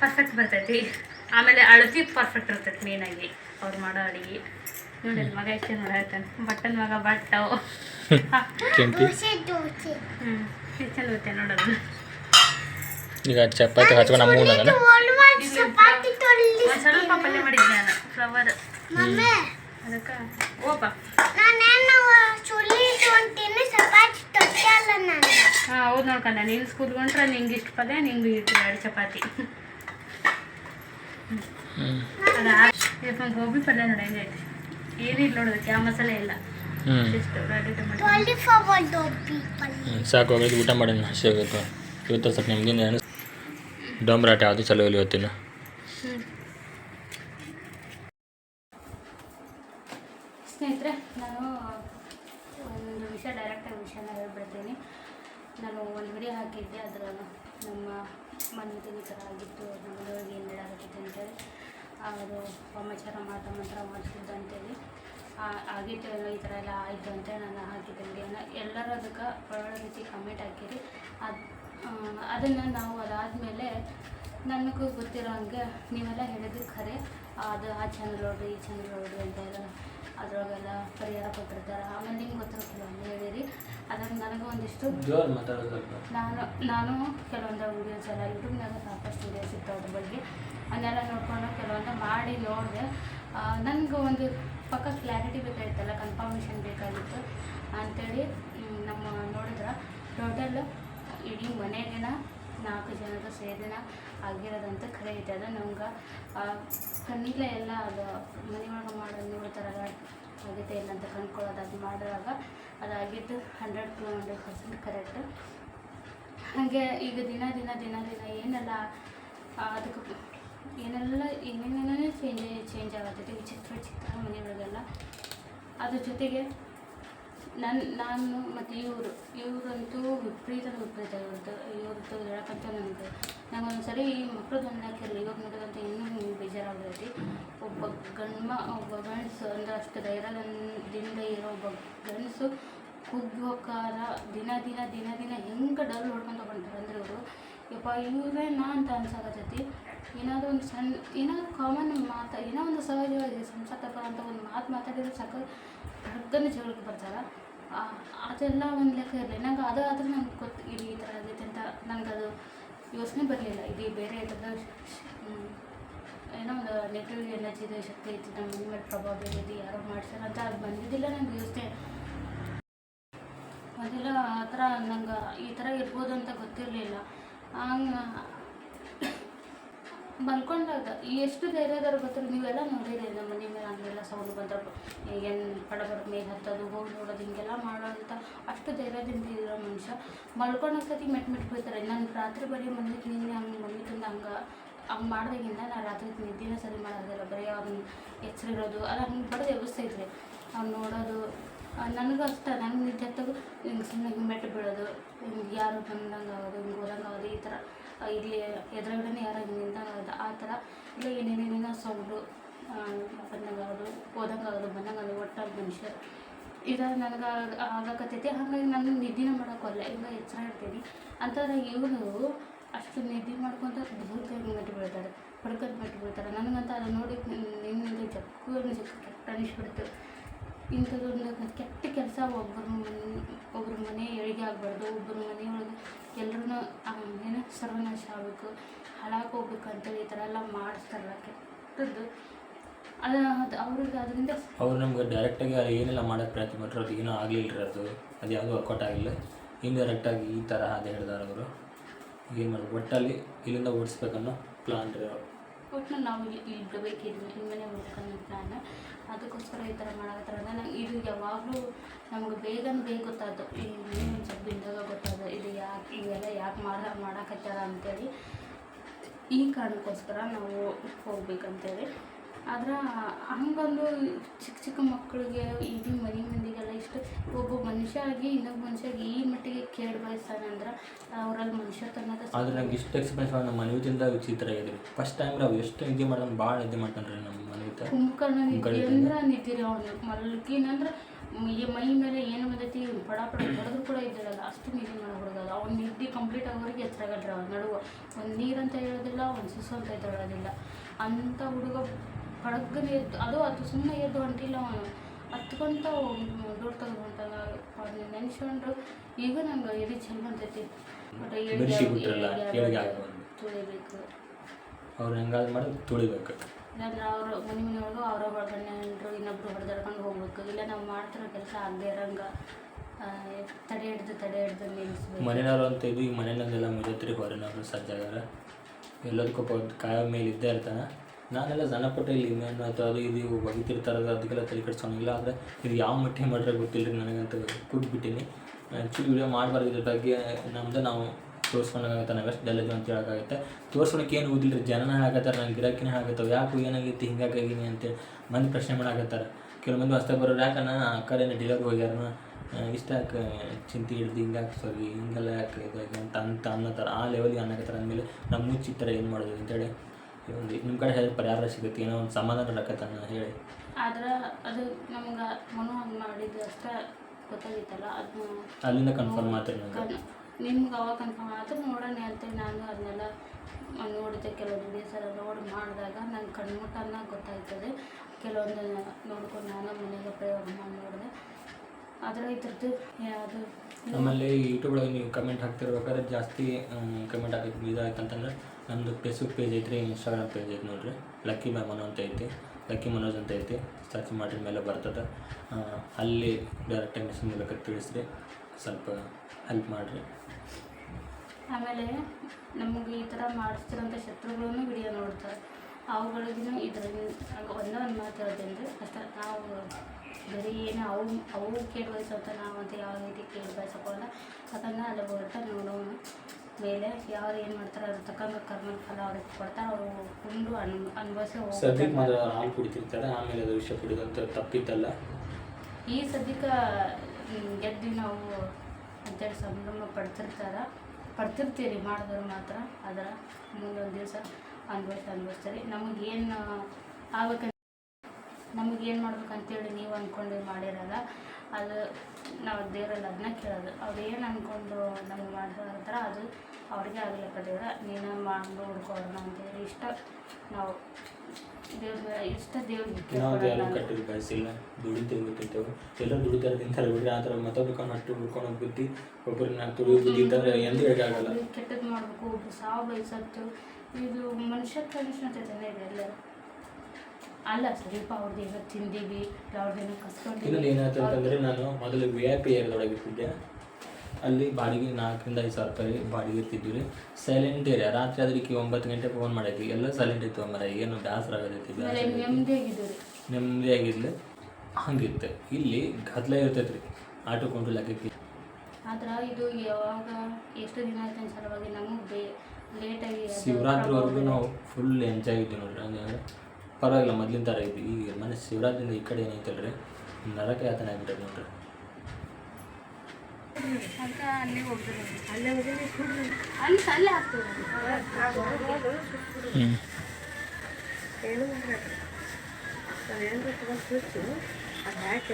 ಪರ್ಫೆಕ್ಟ್ ಬರ್ತೈತಿ. ಆಮೇಲೆ ಅಳತಿ ಪರ್ಫೆಕ್ಟ್ ಇರ್ತೈತೆ ಮೇನಾಗಿ ಅವ್ರು ಮಾಡೋ ಅಡುಗೆ. ನೋಡಿ ಮಗ ಎಷ್ಟು ನೋಡಿ ಹೇಳ್ತಾನೆ. ಬಟ್ಟನ್ ಮಗ ಬಟ್ಟವು ಹ್ಞೂ ಎಷ್ಟು ಚಂದ ಗೊತ್ತೆ ನೋಡೋದು ಈಗ ಚಪಾತಿ ಹಚ್ಕೊಂಡು ನಮ್ಮ ಒಂದು ಸ್ವಲ್ಪ ಪಲ್ಯ ಮಾಡಿದ್ದೆ ನಾನು ಫ್ಲವರ್ ಅದಕ್ಕೆ ಓಪ ಹಾಂ ಹೌದು ನೋಡ್ಕೊಂಡ. ನೀನು ಸ್ಕೂಲ್ ಹೊಂಟ್ರೆ ನಿಂಗೆ ಇಷ್ಟ ಪಲ್ಯ ನಿಂಗೆ ಎರಡು ಚಪಾತಿ. ಅದು ಗೋಬಿ ಪಲ್ಯ ನೋಡಿ ಹೆಂಗೈತಿ ಏನಿಲ್ಲ ನೋಡೋದಕ್ಕೆ ಯಾವ ಮಸಾಲೆ ಇಲ್ಲ. ಸಾಕು ಹೋಗೈತಿ ಊಟ ಮಾಡೋಣ ಹಸಿ ಹೋಗುತ್ತೆ ಇವತ್ತು ಸ್ವಲ್ಪ ನಿಮ್ಗಿಂದ ಏನು ಡೊಂಬ್ರಾಟ ಯಾವುದು ಚಲೋ ಇಲ್ಲ ಇವತ್ತಿನ. ಸ್ನೇಹಿತರೆ ನಾನು ಒಂದು ವಿಷಯ ಡೈರೆಕ್ಟಾಗಿ ವಿಷಯನ ಹೇಳ್ಬಿಡ್ತೀನಿ. ನಾನು ಒಂದು ವಿಡಿಯೋ ಹಾಕಿದ್ದೆ ಅದರ ನಮ್ಮ ಮನೆ ಈ ಥರ ಆಗಿತ್ತು ನಮ್ಮದೊಳಗೆ ಏನು ಹೇಳಾಕತ್ತೈತೆ ಅಂತೇಳಿ. ಅವರು ಸಮಾಚಾರ ಮಾಟ ಮಂತ್ರ ಮಾಡಿಸಿದ್ದು ಅಂತೇಳಿ. ಆಗಿತ್ತು ಏನೋ ಈ ಥರ ಎಲ್ಲ ಆಯಿತು ಅಂತೇಳಿ ನಾನು ಹಾಕಿದ್ದೆ ವಿಡಿಯೋನ ಎಲ್ಲರೂ ಅದಕ್ಕೆ ಒಳ್ಳೆ ರೀತಿ ಕಮೆಂಟ್ ಹಾಕಿರಿ. ಅದು ಅದನ್ನು ನಾವು ಅದಾದಮೇಲೆ ನನಗೂ ಗೊತ್ತಿರೋ ಹಂಗೆ ನೀವೆಲ್ಲ ಹೇಳಿದ್ದು ಖರೆ. ಅದು ಆ ಚಾನಲ್ ನೋಡ್ರಿ ಈ ಚಾನಲ್ ನೋಡ್ರಿ ಅಂತ ಎಲ್ಲ ಅದರೊಳಗೆಲ್ಲ ಪರಿಹಾರ ಕೊಟ್ಟಿರ್ತಾರೆ. ಆಮೇಲೆ ನಿಮ್ಗೆ ಕೆಲವೊಂದು ಹೇಳಿರಿ. ಅದನ್ನ ನನಗೂ ಒಂದಿಷ್ಟು ನಾನು ನಾನು ಕೆಲವೊಂದು ವೀಡಿಯೋಸ್ ಎಲ್ಲ ಯೂಟ್ಯೂಬ್ನಾಗ ಸಾಕಷ್ಟು ವೀಡಿಯೋಸ್ ಇತ್ತು ಅದ್ರ ಬಗ್ಗೆ. ಅದನ್ನೆಲ್ಲ ನೋಡ್ಕೊಂಡು ಕೆಲವೊಂದು ಮಾಡಿ ನೋಡಿದೆ ನನಗೆ ಒಂದು ಪಕ್ಕ ಕ್ಲಾರಿಟಿ ಬೇಕಾಗಿತ್ತಲ್ಲ, ಕನ್ಫರ್ಮೇಷನ್ ಬೇಕಾಗಿತ್ತು ಅಂಥೇಳಿ ನಮ್ಮ ನೋಡಿದ್ರೆ ಟೋಟಲ್ ಇಡೀ ಮನೆಗಿನ ನಾಲ್ಕು ಜನದ ಸೇರಿನ ಆಗಿರೋದಂತ ಕರೆ ಐತೆ ಅದು ನಮ್ಗೆ ಕಣ್ಣಿಲ್ಲ ಎಲ್ಲ ಅದು ಮನೆಯೊಳಗೆ ನೂರು ಥರ ಆಗೈತೆ ಇಲ್ಲ ಅಂತ ಕಂಡ್ಕೊಳ್ಳೋದು ಅದು ಮಾಡಿದಾಗ ಅದಾಗಿದ್ದು hundred to hundred percent correct ಹಾಗೆ ಈಗ ದಿನ ದಿನ ದಿನ ದಿನ ಏನೆಲ್ಲ ಅದಕ್ಕೆ ಏನೆಲ್ಲ ಏನೇನೇನೇ ಚೇಂಜ್ ಚೇಂಜ್ ಆಗತ್ತೈತಿ ವಿಚಿತ್ರ ವಿಚಿತ್ರ ಮನೆಗಳಿಗೆಲ್ಲ ಅದ್ರ ಜೊತೆಗೆ ನನ್ನ ನಾನು ಮತ್ತು ಇವರು, ಇವರಂತೂ ವಿಪರೀತ ವಿಪರೀತ ಇವ್ರದ್ದು ಇವ್ರದ್ದು ಹೇಳಕ್ಕಂತ ನನಗೆ ನಂಗೆ ಒಂದ್ಸರಿ ಈ ಮಕ್ಕಳು ಒಂದಾಕಿರಲಿ ಇವಾಗ ನೋಡೋದಂತ ಇನ್ನೂ ಬೇಜಾರಾಗ್ತೈತಿ ಒಬ್ಬ ಗಂಡ್ಮ, ಒಬ್ಬ ಗಂಡಸು ಅಂದರೆ ಅಷ್ಟು ಧೈರ್ಯದಿಂದ ಇರೋ ಒಬ್ಬ ಗಂಡಸು ಕುಗ್ಗೋಕಾರ ದಿನ ದಿನ ದಿನ ದಿನ ಹೆಂಗೆ ಡಲ್ ಹೊಡ್ಕೊಂತ ಬಂತಾರೆ ಅಂದ್ರೆ ಇವರು, ಯಪ್ಪ ಇವ್ರೇನಾ ಅಂತ ಅನ್ಸಾಕತ್ತೈತಿ. ಏನಾದರೂ ಒಂದು ಸಣ್ಣ, ಏನಾದರೂ ಕಾಮನ್ ಮಾತು, ಏನೋ ಒಂದು ಸಹಜವಾಗಿ ಸಂಸಾರ ಅಂತ ಒಂದು ಮಾತು ಮಾತಾಡಿದ್ರೆ ಸಾಕು. ಹಗ್ಗನೇ ಜಗಳಕ್ಕೆ ಬರ್ತಾರೆ. ಅದೆಲ್ಲ ಒಂದು ಲೆಕ್ಕ ಇರಲಿ. ನಂಗೆ ಅದು ಆದರೆ ನಂಗೆ ಗೊತ್ತು ಇದು ಈ ಥರ ಆಗೈತೆ ಅಂತ ನಂಗೆ ಅದು ಯೋಚನೆ ಬರಲಿಲ್ಲ. ಇದು ಬೇರೆ ಥರದ ಏನೋ ಒಂದು ನೆಗೆಟಿವ್ ಎನರ್ಜಿ ಇದೆ, ಶಕ್ತಿ ಐತಿ ನಮ್ಮ ಮೇಲೆ ಪ್ರಭಾವ ಬೀರಿದೆ ಯಾರೋ ಮಾಡ್ಸ್ಯಾರ ಅಂತ ಅದು ಬಂದಿದ್ದಿಲ್ಲ ನಂಗೆ ಯೋಚನೆ. ಮೊದಲ ಆ ಥರ ನಂಗೆ ಈ ಥರ ಇರ್ಬೋದು ಅಂತ ಗೊತ್ತಿರಲಿಲ್ಲ. ಹಂಗೆ ಮಲ್ಕೊಂಡಾಗ ಎಷ್ಟು ಧೈರ್ಯದಾರ ಗೊತ್ತಿಲ್ಲ. ನೀವೆಲ್ಲ ನೋಡಿರಿ ನಮ್ಮ ಮನೆ ಮೇಲೆ ಹಂಗೆಲ್ಲ ಸೌಂಡ್ ಬಂದ್ರೆ ಏನು ಪಡಬಡ ಮೇಲೆ ಹತ್ತೋದು, ಹೋಗಿ ನೋಡೋದು, ಹಿಂಗೆಲ್ಲ ಮಾಡೋದಂತ ಅಷ್ಟು ಧೈರ್ಯದಿಂದ ಇರೋ ಮನುಷ್ಯ. ಮಲ್ಕೊಂಡೋಗ್ತತಿ ಮೆಟ್ ಮೆಟ್ ಬೀಳ್ತಾರೆ ನಾನು ರಾತ್ರಿ ಬರೀ ಮನೆಗೆ ನಿನ್ನೆ ಹಂಗೆ ಮಮ್ಮಿ ತಂದು ಹಂಗೆ ಹಂಗೆ ಮಾಡಿದಾಗಿಂದ ನಾನು ರಾತ್ರಿ ನಿದ್ದೆನ ಸರಿ ಮಾಡೋದಿಲ್ಲ ಬರೀ ಅವ್ನ ಎಚ್ಚರಿರೋದು. ಅದು ಹಂಗೆ ವ್ಯವಸ್ಥೆ ಎಬ್ಬಿಸ್ತೈತ್ರಿ ಅವ್ನು ನೋಡೋದು ನನಗೂ ಅಷ್ಟ. ನಂಗೆ ನಿದ್ದೆ ಹತ್ತಾಗ ಹಿಂಗೆ ಸುಮ್ಮನೆ ಹಿಂಗೆ ಮೆಟ್ಟು ಬೀಳೋದು, ಹಿಂಗೆ ಯಾರು ಬಂದಂಗೆ ಆಗೋದು, ಹಿಂಗೆ ಹೋದಂಗೆ ಆಗೋದು, ಈ ಥರ ಇಲ್ಲಿ ಎದುರುಗಡೆನೇ ಯಾರೋ ಹಿಂಗೆ ನಿಂತಂಗೆ ಆ ಥರ. ಇಲ್ಲ ಏನೇನೇನೇನೋ ಸೌಂಡು ಬಂದಂಗಾಗೋದು ಓದಂಗಾಗೋದು ಬಂದಂಗಾಗೋದು, ಒಟ್ಟಾಗಿ ಮನುಷ್ಯ ಈಗ ನನಗೆ ಆಗಕತ್ತೈತಿ. ಹಾಗಾಗಿ ನಾನು ನಿದ್ದೆನ ಮಾಡೋಕ್ಕಲ್ಲ ಈಗ ಎಚ್ಚರ ಇರ್ತೀನಿ. ಅಂಥದ್ರಾಗ ಇವರು ಅಷ್ಟು ನಿದ್ದೆ ಮಾಡ್ಕೊತ ದೂರಕ್ಕೆ ಮೆಟ್ಟು ಬೀಳ್ತಾರೆ. ಹೊಡ್ಕೊಂಡು ಮೆಟ್ಟು ಬೀಳ್ತಾರೆ. ನನಗಂತ ಅದನ್ನು ನೋಡಿ ನಿನ್ನಿಂದ ಜಕ್ಕು ಕೆಟ್ಟ ಅನಿಸ್ಬಿಡ್ತು ಇಂಥದ್ದೊಂದು ಕೆಟ್ಟ ಕೆಲಸ ಒಬ್ಬರು ಒಬ್ಬರು ಮನೆ ಏಳಿಗೆ ಆಗಬಾರ್ದು. ಒಬ್ಬರ ಮನೆಯೊಳಗೆ ಎಲ್ಲರೂ ಏನು ಸರ್ವನಾಶ ಆಗಬೇಕು ಹಾಳಾಗಿ ಹೋಗ್ಬೇಕು ಅಂತೇಳಿ ಈ ಥರ ಎಲ್ಲ ಮಾಡಿಸ್ತಾರಲ್ಲ ಕೆಟ್ಟದ್ದು ಅದು ಅದು ಅವ್ರಿಗೆ ಅದರಿಂದ ಅವ್ರು ನಮ್ಗೆ ಡೈರೆಕ್ಟಾಗಿ ಏನೆಲ್ಲ ಮಾಡೋಕ್ಕೆ ಪ್ರಯತ್ನ ಮಾಡ್ರು ಅದು ಏನೂ ಆಗಲಿಲ್ಲ ರೀ ಅದು. ಅದು ಯಾವುದೂ ವರ್ಕೌಟ್ ಆಗಿಲ್ಲ. ಇಂಡೈರೆಕ್ಟಾಗಿ ಈ ಥರ ಅದು ಹೇಳಿದಾರೆ ಅವರು. ಏನು ಮಾಡೋದು ಒಟ್ಟಲ್ಲಿ ಇಲ್ಲಿಂದ ಓಡಿಸ್ಬೇಕನ್ನೋ ಪ್ಲಾನ್ ರೀ ಒಟ್ಟು ನಾವು ಇಲ್ಲಿ ಇಲ್ಲಿ ಬಿಡಬೇಕಿದ್ವಿ ಹಿಂಗನೆ ಹೋಗ್ಬೇಕನ್ನೋ ಪ್ಲ್ಯಾನ್ ಅದಕ್ಕೋಸ್ಕರ ಈ ಥರ ಮಾಡಕತ್ತಾರ ನಾನು ಇದು ಯಾವಾಗಲೂ ನಮ್ಗೆ ಬೇಗನೆ ಬೇಗ ಗೊತ್ತಾಯ್ತು ಒಂದು ಸ್ವಲ್ಪ ಬಿದ್ದಾಗ ಗೊತ್ತಾದ ಇದು ಯಾಕೆ ಇವೆಲ್ಲ ಯಾಕೆ ಮಾಡ ಮಾಡಕತ್ತಾರ ಅಂತೇಳಿ ಈ ಕಾರಣಕ್ಕೋಸ್ಕರ ನಾವು ಹೋಗ್ಬೇಕಂತೇಳಿ. ಆದ್ರೆ ಹಂಗೊಂದು ಚಿಕ್ಕ ಚಿಕ್ಕ ಮಕ್ಕಳಿಗೆ ಈಗಿನ ಮನೆ ಮಂದಿಗೆಲ್ಲ ಇಷ್ಟು. ಒಬ್ಬ ಮನುಷ್ಯ ಆಗಿ ಇನ್ನೊಬ್ಬ ಮನುಷ್ಯಗೆ ಈ ಮಟ್ಟಿಗೆ ಕೇಳಿ ಬಯಸ್ತಾನಂದ್ರೆ ಅವರಲ್ಲಿ ಮನುಷ್ಯತನದ ಆದ್ರೆ ನಂಗೆ ಇಷ್ಟು ಎಕ್ಸ್ಪೀರಿಯನ್ಸ್ ನಮ್ಮ ಮನೆಯಿಂದ ವಿಚಿತ್ರ ಇದೆ. ಫಸ್ಟ್ ಟೈಮ್ ನಾವು ಎಷ್ಟು ನಿದ್ದೆ ಮಾಡೋದು ಭಾಳ ನಿದ್ದೆ ಮಾಡ್ತಾನೆ ರೀ ನಮ್ಮ ಮನೆ ಕುಂಭಕರ್ಣ ನಿದ್ದೆ ಅಂದ್ರೆ ನಿದ್ದಿರಿ ಅವನು? ಮಲ್ಕಿನಂದ್ರೆ ಈ ಮೈ ಮೇಲೆ ಏನು ಬಂದೈತಿ ಪಡ ಪಡ ಹೊಡೆದ್ರು ಕೂಡ ಇದ್ದಿರಲ್ಲ ಅಷ್ಟು ನಿದ್ದೆ ಮಾಡೋ ಹುಡುಗ ಅವ್ನು ನಿದ್ದೆ ಕಂಪ್ಲೀಟ್ ಆಗೋರಿಗೆ ಎಚ್ಚರಾಗಲ್ರಿ ಅವ್ನು. ನಡುವ ಒಂದು ನೀರಂತ ಹೇಳೋದಿಲ್ಲ ಒಂದು ಸುಸು ಅಂತ ಹೇಳೋದಿಲ್ಲ. ಅಂಥ ಹುಡುಗ ಪಡಗ್ಗನೆ ಎದ್ದು ಅದು ಅದು ಸುಮ್ಮನೆ ಎದ್ದು ಹೊಂಟಿಲ್ಲ ಅವನು. ಹತ್ಕೊಂತ ದೊಡ್ಡ ತೆಗೆದು ಹೊಂಟಾಗ ಅವ್ನ ನೆನ್ಸ್ಕೊಂಡ್ರು ಈಗ ನಂಗೆ ಎದೆ ಚೆಲ್ ಬಂತೈತಿ ಬಟ್ ತುಳಿಬೇಕು. ಅವ್ರು ಹೆಂಗಾದ್ರು ಮಾಡಿ ತುಳಿಬೇಕು. ಇಲ್ಲಾಂದ್ರೆ ಅವರು ಮನೆ ಮನೆಯೊಳಗೆ ಅವರ ಗಂಡನರು ಇನ್ನೊಬ್ರು ಹೊಡೆದಾಡ್ಕೊಂಡು ಹೋಗ್ಬೇಕು. ಇಲ್ಲ ನಾವು ಮಾಡ್ತಿರೋ ಕೆಲಸ ಆಗದೆ ಇರಂಗ ತಡೆ ಹಿಡ್ದು ತಡೆ ಹಿಡ್ದು ನಿಲ್ಲಿಸ್ಬೇಕು. ಮನೆಯವ್ರು ಅಂತ ಇದು ಈ ಮನೆಯಲ್ಲೆಲ್ಲ ಮುಜತ್ರಿ ಹೊರನವರು ಸಜ್ಜಾಗಾರ. ಎಲ್ಲದಕ್ಕೂ ಕಾಯ ಮೇಲೆ ಇದ್ದೇ ಇರ್ತಾನೆ. ನಾನೆಲ್ಲ ಸಣ್ಣ ಪುಟ್ಟ ಇಲ್ಲಿ ಇನ್ನೇನು ಆಯಿತು ಅದು ಇದು ಒಗಿತಿರ್ತಾರೆ ಅದಕ್ಕೆಲ್ಲ ತಲೆ ಕೆಡ್ಸೋಂಗಿಲ್ಲ ಆದರೆ ಇದು ಯಾವ ಮಟ್ಟಿಗೆ ಮಾಡ್ರೆ ಗೊತ್ತಿಲ್ಲ ರೀ ನನಗಂತ ಕೂತ್ಬಿಟ್ಟಿನಿ ಆ್ಯಕ್ಚುಲಿ ವಿಡಿಯೋ ಮಾಡಬಾರ್ದು ಇದ್ರ ಬಗ್ಗೆ ನಮ್ದು ನಾವು ತೋರಿಸ್ಕೊಂಡಾಗತ್ತೆ ನಾವು ಎಷ್ಟು ಅಂತ ಹೇಳೋಕ್ಕಾಗುತ್ತೆ. ತೋರ್ಸ್ಕೊಳಕ್ಕೆ ಏನು ಓದಿಲ್ಲ ರೀ ಜನನ ಹೇಳಕತ್ತಾರೆ ನಂಗೆ ಗಿರಾಕಿನೇ ಯಾಕೋ ಯಾಕೆ ಏನಾಗೈತಿ? ಹಿಂಗಾಗಿನಿ ಅಂತೇಳಿ ಮಂದಿ ಪ್ರಶ್ನೆ ಮಾಡಾಕತ್ತಾರೆ. ಕೆಲವೊಂದು ಮಂದಿ ಬರೋರು ಬರೋರು, ಯಾಕಣ್ಣ ಅಕ್ಕರೇನು ಡಿಲರ್ ಹೋಗ್ಯಾರನ? ಇಷ್ಟ ಯಾಕೆ ಚಿಂತೆ ಹಿಡ್ದು ಹಿಂಗೆ ಯಾಕೆ ಸರಿ ಹಿಂಗೆಲ್ಲ ಯಾಕೆ ಇದಾಗಿ ಅಂತ ಅಂತ ಅನ್ನತ್ತಾರ ಆ ಲೆವೆಲಿಗೆ ಅನ್ನಕತ್ತಾರ ಅಂದಮೇಲೆ ನಮ್ಮ ಮುಚ್ಚಿತ್ತಾರೆ ಏನು ಮಾಡೋದು ಅಂತೇಳಿ ಒಂದು ನಿಮ್ಮ ಕಡೆ ಹೇಳಿದ ಪರಿಹಾರ ಸಿಗುತ್ತೆ ಏನೋ ಒಂದು ಸಮಾಧಾನ ರಕತನ ಹೇಳಿ. ಆದ್ರೆ ಅದು ನಮ್ಗೆ ಮನು ಹಂಗೆ ಮಾಡಿದ್ದು ಅಷ್ಟೇ ಗೊತ್ತಾಗಿತ್ತಲ್ಲ ಅದನ್ನ ಅಲ್ಲಿಂದ ಕನ್ಫರ್ಮ್ ಮಾತ್ರ ನಿಮ್ಗೆ. ಅವಾಗ ಕನ್ಫರ್ಮ್ ಆದ್ರೆ ನೋಡೋಣ ಅಂತೇಳಿ ನಾನು ಅದನ್ನೆಲ್ಲ ನೋಡಿದೆ ಕೆಲವೊಂದು ದಿವಸ ನೋಡಿ ಮಾಡಿದಾಗ ನಂಗೆ ಕಣ್ಮುಟ್ಟನ್ನ ಗೊತ್ತಾಯ್ತದೆ. ಕೆಲವೊಂದು ನೋಡ್ಕೊಂಡು ನಾನು ಮನೆಗೆ ಪ್ರಯೋಗ ಮಾಡಿ ನೋಡಿದೆ. ಆದರೆ ಇದ್ರದ್ದು ಯಾವುದು ನಮ್ಮಲ್ಲಿ ಈ ಯೂಟ್ಯೂಬ್ ಒಳಗೆ ನೀವು ಕಮೆಂಟ್ ಹಾಕ್ತಿರ್ಬೇಕಾದ್ರೆ ಜಾಸ್ತಿ ಕಮೆಂಟ್ ಹಾಕಕ್ಕೆ ಇದಾಯ್ತು ಅಂತಂದ್ರೆ ನಮ್ಮದು ಫೇಸ್ಬುಕ್ ಪೇಜ್ ಐತ್ರಿ ಇನ್ಸ್ಟಾಗ್ರಾಮ್ ಪೇಜ್ ಐತೆ ನೋಡಿರಿ. ಲಕ್ಕಿ ಮ್ಯಾಮನು ಅಂತ ಐತಿ. ಲಕ್ಕಿ ಮನೋಜ್ ಅಂತ ಐತಿ. ಸರ್ಚ್ ಮಾಡಿದ ಮೇಲೆ ಬರ್ತದೆ. ಅಲ್ಲಿ ಡೈರೆಕ್ಟ್ ಮೆಸೇಜ್ ಮೂಲಕ ತಿಳಿಸ್ರಿ. ಸ್ವಲ್ಪ ಹೆಲ್ಪ್ ಮಾಡಿರಿ. ಆಮೇಲೆ ನಮಗೆ ಈ ಥರ ಮಾಡಿಸ್ತಿರೋಂಥ ಶತ್ರುಗಳನ್ನು ವಿಡಿಯೋ ನೋಡ್ತಾರೆ. ಅವುಗಳಿಗೂ ಇದರಿಂದ ಒಂದೇ ಒಂದು ಮಾತು ಹೇಳ್ತೀನಿ ರೀ. ಅಷ್ಟೇ, ನಾವು ಬರೀ ಏನು ಅವು ಅವು ಕೇಳಿ ನಾವು ಅಂತ ಯಾವ ರೀತಿ ಕೇಳಿ ಅದನ್ನು ಯಾಕಂದ್ರೆ ಅಲ್ಲಿ ಹೊರಟ ನೋಡೋಣ ಮೇಲೆ ಯಾರು ಏನು ಮಾಡ್ತಾರೆ ಅದ್ರ ತಕ್ಕಂಗ ಕರ್ಮ ಫಲ ಅವ್ರಿಗೆ ಕೊಡ್ತಾರೆ ಅವರು ಕುಂಡು ಅನ್ ಅನುಭವಿಸಿ ಸದ್ಯಕ್ಕೆ ಮಾತ್ರ ಹಾಲು ಕುಡಿತಿರ್ತಾರೆ ಆಮೇಲೆ ಅದು ವಿಷ ಕುಡಿದಂತ ತಪ್ಪಿದ್ದಲ್ಲ ಈ ಸದ್ಯಕ್ಕೆ ಗೆದ್ದು ನಾವು ಅಂತೇಳಿ ಸಂಭ್ರಮ ಪಡ್ತಿರ್ತಾರೆ ಪಡ್ತಿರ್ತೀರಿ ಮಾಡಿದ್ರು ಮಾತ್ರ ಅದರ ಮುಂದೊಂದು ದಿವಸ ಅನ್ಭವಿಸಿ ಅನ್ಭವಿಸ್ತೀರಿ. ನಮಗೇನು ಆಗ್ಬೇಕಂತ ನಮಗೇನು ಮಾಡ್ಬೇಕಂತೇಳಿ ನೀವು ಅಂದ್ಕೊಂಡು ಮಾಡಿರಲ್ಲ ಅದು ನಾವು ದೇವರಲ್ಲಿ ಅದನ್ನ ಕೇಳೋದು. ಅವ್ರು ಏನು ಅಂದ್ಕೊಂಡು ನಮ್ಗೆ ಮಾಡಿರ್ತಾರೆ ಅದು ಅವ್ರಿಗೆ ಆಗಲ್ಲ ದೇವ್ರ ನೀನು ಮಾಡಿ ಹುಡ್ಕೋಣ ಅಂತೇಳಿ ಇಷ್ಟ ನಾವು ದೇವ್ರ ಇಷ್ಟ ದೇವ್ರಿಗೆ ನಾವು ಯಾರು ಕೇಳ್ಕೊಳ್ಳೋಣ ಕಟ್ಟಿದ್ರು ಬಯಸಿಲ್ಲ ದುಡಿತೇವೆ ಎಲ್ಲ ದುಡಿತಾರೆ ತಿಂತಾರೆ ಬಿಡ್ರಿ ಆ ಥರ ಅಷ್ಟು ಹಟ್ಟು ಹುಡ್ಕೊಂಡು ಬುದ್ಧಿ ಒಬ್ಬರನ್ನ ಎಂದೂ ಕೆಟ್ಟದ್ದು ಮಾಡಬೇಕು ಒಬ್ರು ಸಾವು ಬಯಸತ್ತು ಇದು ಮನುಷ್ಯ ಎಲ್ಲ ಅಲ್ಲ ಸ್ವಲ್ಪ ಅವ್ರದ್ದು ಏನೋ ತಿಂದೀವಿ ಅವ್ರದ್ದೇನೋ ಇನ್ನೊಂದು ಏನಾಯ್ತು ಅಂತಂದರೆ ನಾನು ಮೊದಲು ವಿ ಐ ಪಿ ಏರಿಯಾದೊಳಗೆ ಇರ್ತಿದ್ದೆ ಅಲ್ಲಿ ಬಾಡಿಗೆ ನಾಲ್ಕರಿಂದ ಐದು ಸಾವಿರ ರೂಪಾಯಿ ಬಾಡಿಗೆ ಇರ್ತಿದ್ವಿ ರೀ ಸೈಲೆಂಟ್ ಏರಿಯಾ ರಾತ್ರಿ ಅದಕ್ಕೆ ಒಂಬತ್ತು ಗಂಟೆ ಫೋನ್ ಮಾಡಿದ್ವಿ ಎಲ್ಲ ಸೈಲೆಂಟ್ ಇತ್ತು ಮರ ಏನು ಬೇಸರ ನೆಮ್ಮದಿ ಆಗಿದ್ಲಿ. ಹಂಗಿತ್ತು. ಇಲ್ಲಿ ಗದ್ಲ ಇರ್ತೈತೆ ರೀ. ಆಟೋ ಕೊಂಡು ಆದ್ರೆ ಇದು ಯಾವಾಗ ಎಷ್ಟು ದಿನ ಆಯ್ತು ಸಲುವಾಗಿ ನಮಗೆ ಬೇ ಲೇಟಾಗಿ ಶಿವರಾತ್ರಿವರೆಗೂ ನಾವು ಫುಲ್ ಎಂಜಾಯ್ ಇದ್ವಿ ನೋಡ್ರಿ. ಹಂಗಂದ್ರೆ ಪರವಾಗಿಲ್ಲ ಮೊದ್ಲಿನ ಥರ ಇದ್ವಿ. ಈಗ ಮನೆ ಶಿವರಾತ್ರಿಯಿಂದ ಈ ಕಡೆ ಏನೈತಲ್ರಿ? ನರಕ ಯಾತನೆ ಆಗ್ಬಿಟ್ಟೈತೆ ನೋಡ್ರಿ. ಅಂತ ಅಲ್ಲಿ ಹೋಗ್ತಾರೆ. ಅಲ್ಲೇ ಹೋಗಿ ಅಲ್ಲಿ ಅಲ್ಲೇ ಹಾಕ್ತೀವಿ ಹ್ಞೂ ಏನು ತಗೊಂಡು ಸ್ವಿಚ್ಚು ಅದು ಹಾಕಿ